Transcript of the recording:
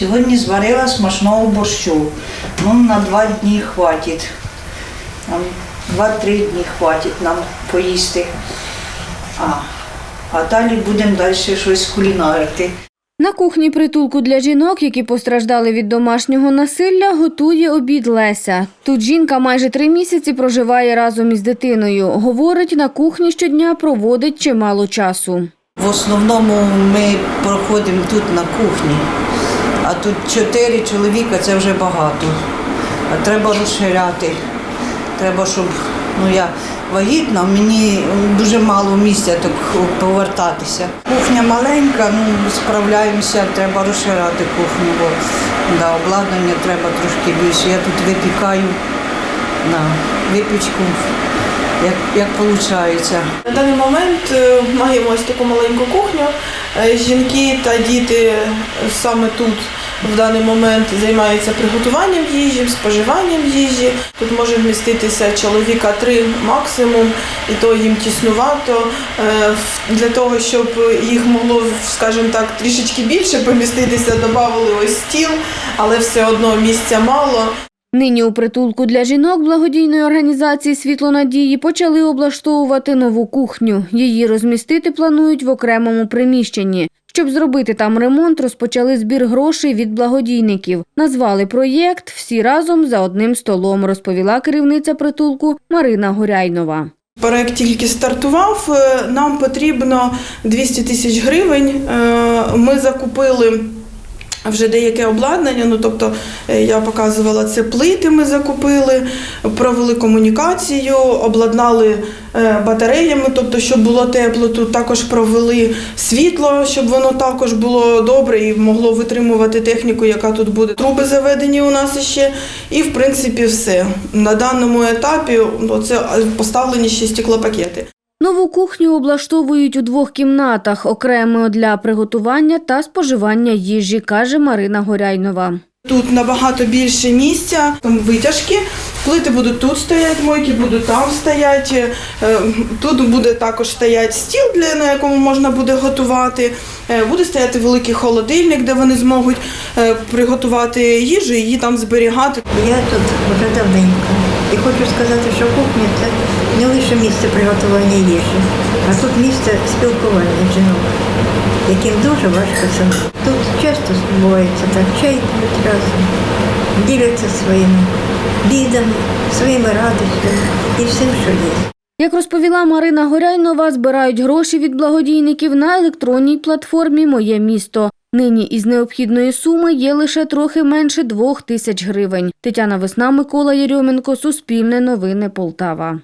Сьогодні зварила смачного борщу. Ну, на два дні хватить. Два-три дні хватить нам поїсти. А, а далі будемо далі щось кулінарити. На кухні притулку для жінок, які постраждали від домашнього насилля, готує обід Леся. Тут жінка майже три місяці проживає разом із дитиною. Говорить, на кухні щодня проводить чимало часу. В основному ми проходимо тут на кухні, а тут чотири чоловіка це вже багато. А треба розширяти. Треба, щоб ну я вагітна, мені дуже мало місця так повертатися. Кухня маленька, ну справляємося, треба розширяти кухню, бо да, обладнання треба трошки більше. Я тут випікаю на випічку, як, як виходить. На даний момент е, маємо ось таку маленьку кухню. Е, Жінки та діти саме тут в даний момент займаються приготуванням їжі, споживанням їжі. Тут може вміститися чоловіка три максимум, і то їм тіснувато. Е, Для того, щоб їх могло, скажімо так, трішечки більше поміститися, додали ось стіл, але все одно місця мало. Нині у притулку для жінок благодійної організації Світло надії почали облаштовувати нову кухню. Її розмістити планують в окремому приміщенні. Щоб зробити там ремонт, розпочали збір грошей від благодійників. Назвали проєкт Всі разом за одним столом, розповіла керівниця притулку Марина Горяйнова. Проект тільки стартував. е, Нам потрібно 200 тисяч гривень. Е, Ми закупили. Вже деяке обладнання, ну тобто е, я показувала це плити. Ми закупили, провели комунікацію, обладнали е, батареями, тобто, щоб було тепло. Тут також провели світло, щоб воно також було добре і могло витримувати техніку, яка тут буде. Труби заведені у нас ще, і в принципі все. На даному етапі ну, це поставлені ще стеклопакети. Нову кухню облаштовують у двох кімнатах, окремо для приготування та споживання їжі, каже Марина Горяйнова. Тут набагато більше місця, там витяжки. Плити будуть тут стояти, мойки будуть там стояти. Е, Тут буде також стояти стіл, для, на якому можна буде готувати. Е, Буде стояти великий холодильник, де вони зможуть е, приготувати їжу і її там зберігати. Я тут вже давненько. І хочу сказати, що кухня це не лише місце приготування їжі, а тут місце спілкування жінок, яким дуже важко самим. Тут часто відбувається так, чай п'ють разом, діляться своїми бідами, своїми радостями і всім, що є. Як розповіла Марина Горяйнова, збирають гроші від благодійників на електронній платформі Моє місто. Нині із необхідної суми є лише трохи менше двох тисяч гривень. Тетяна Весна, Микола Єрьоменко, Суспільне новини Полтава.